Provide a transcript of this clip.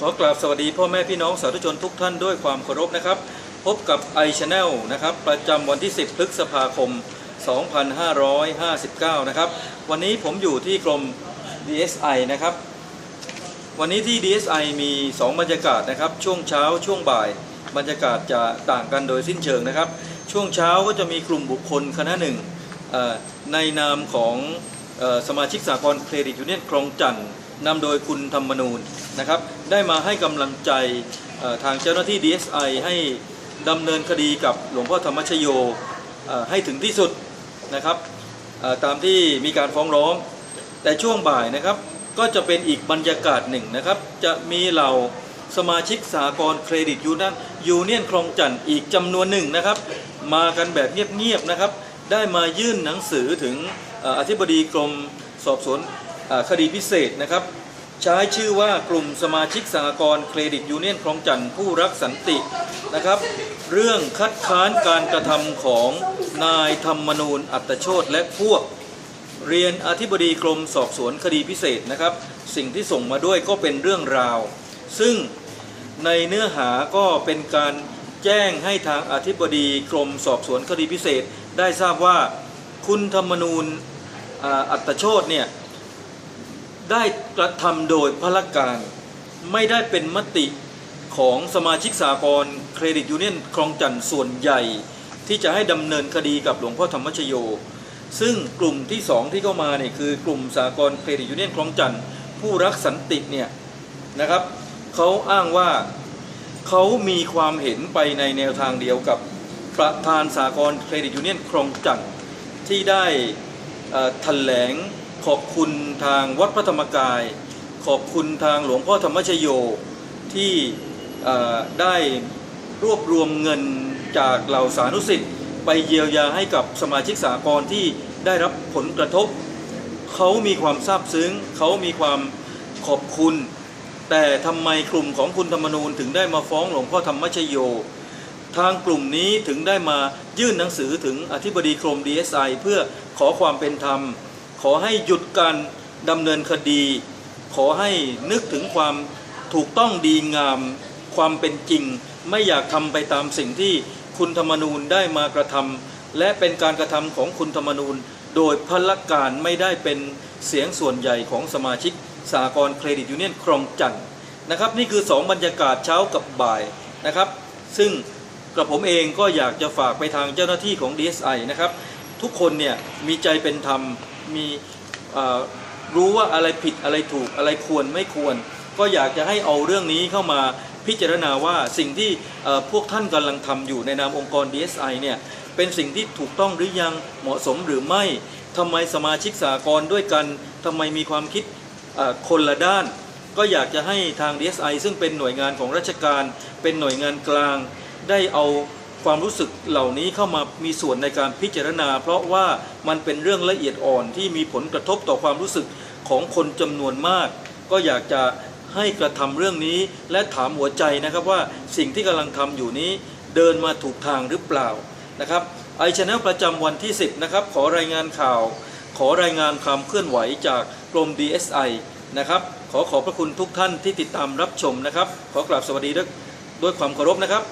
ขอกราบสวัสดีพ่อแม่พี่น้องสาธุชนทุกท่านด้วยความเคารพนะครับ พบกับ i Channel นะครับประจำวันที่ 10 พฤษภาคม 2559 นะครับ วันนี้ผมอยู่ที่กรม DSI นะครับ วันนี้ที่ DSI มี 2 บรรยากาศนะครับ ช่วงเช้าช่วงบ่าย บรรยากาศจะต่างกันโดยสิ้นเชิงนะครับ ช่วงเช้าก็จะมีกลุ่มบุคคลคณะหนึ่งในนามของอสมาชิกสากลเครดิตยูเนียนคลองจันทร์นำโดยคุณธรรมนูญ นะครับ ได้มาให้กำลังใจทางเจ้าหน้าที่ DSI ให้ดำเนินคดีกับหลวงพ่อธรรมชโยให้ถึงที่สุดนะครับตามที่มีการฟ้องร้อง แต่ช่วงบ่ายนะครับก็จะเป็นอีกบรรยากาศหนึ่งนะครับ จะมีเหล่าสมาชิกสากลเครดิตยูนันยูเนียนคลองจันทร์อีกจำนวนหนึ่งนะครับ มากันแบบเงียบๆนะครับ ได้มายื่นหนังสือถึงอธิบดีกรมสอบสวนคดีพิเศษนะครับ ใช้ชื่อว่ากลุ่มสมาชิกสหกรณ์เครดิตยูเนียนคลองจันทร์ผู้รักสันตินะครับ เรื่องคัดค้านการกระทำของนายธรรมนูญอัตโชตและพวก เรียนอธิบดีกรมสอบสวนคดีพิเศษนะครับ สิ่งที่ส่งมาด้วยก็เป็นเรื่องราว ซึ่งในเนื้อหาก็เป็นการแจ้งให้ทางอธิบดีกรมสอบสวนคดีพิเศษ ได้ทราบว่าคุณธรรมนูญอัตโชตเนี่ย ได้กระทำโดยพละการ ไม่ได้เป็นมติของสมาชิกสากลเครดิตยูเนียนคลองจันทร์ส่วนใหญ่ ที่จะให้ดำเนินคดีกับหลวงพ่อธรรมชโย ซึ่งกลุ่มที่สองที่เข้ามาเนี่ยคือกลุ่มสากลเครดิตยูเนียนคลองจันทร์ผู้รักสันติเนี่ยนะครับเขาอ้างว่าเขามีความเห็นไปในแนวทางเดียวกับประธานสากลเครดิตยูเนียนคลองจันทร์ที่ได้เอ่อแถลง ขอบคุณทางวัดพระธรรมกาย ขอบคุณทางหลวงพ่อธรรมชโยที่ได้รวบรวมเงินจากเหล่าสานุสิทธิ์ไปเยียวยาให้กับสมาชิกสากลที่ได้รับผลกระทบ เขามีความซาบซึ้ง เขามีความขอบคุณ แต่ทำไมกลุ่มของคุณธรรมนูญถึงได้มาฟ้องหลวงพ่อธรรมชโย ทางกลุ่มนี้ถึงได้มายื่นหนังสือถึงอธิบดีกรม DSI เพื่อขอความเป็นธรรม ขอให้หยุดการดำเนินคดี ขอให้นึกถึงความถูกต้องดีงามความเป็นจริง ไม่อยากทำไปตามสิ่งที่คุณธรรมนูญได้มากระทำและเป็นการกระทำของคุณธรรมนูญ โดยพละการไม่ได้เป็นเสียงส่วนใหญ่ของสมาชิกสากลเครดิตยูเนียนครองจันทร์นะครับ นี่คือ 2 บรรยากาศเช้ากับบ่ายนะครับ ซึ่งกระผมเองก็อยากจะฝากไปทางเจ้าหน้าที่ของ DSI นะครับ ทุกคนเนี่ยมีใจเป็นธรรม มีรู้ว่าอะไรผิดอะไรถูกอะไรควรไม่ควร ก็อยากจะให้เอาเรื่องนี้เข้ามาพิจารณาว่าสิ่งที่พวกท่านกำลังทำอยู่ในนามองค์กร DSI เนี่ยเป็นสิ่งที่ถูกต้องหรือยังเหมาะสมหรือไม่ทำไมสมาชิกสากลด้วยกันทำไมมีความคิดคนละด้าน ก็อยากจะให้ทาง DSI ซึ่งเป็นหน่วยงานของราชการ เป็นหน่วยงานกลาง ได้เอา ความรู้สึกเหล่านี้เข้ามามีส่วนในการพิจารณา เพราะว่ามันเป็นเรื่องละเอียดอ่อนที่มีผลกระทบต่อความรู้สึกของคนจำนวนมาก ก็อยากจะให้กระทำเรื่องนี้และถามหัวใจนะครับว่าสิ่งที่กำลังทำอยู่นี้เดินมาถูกทางหรือเปล่านะครับไอชแนลประจำวันที่ 10นะครับขอรายงานข่าว ขอรายงานความเคลื่อนไหวจากกรม DSI นะครับขอขอบพระคุณทุกท่านที่ติดตามรับชมนะครับ ขอกราบสวัสดีด้วยด้วยความเคารพนะครับ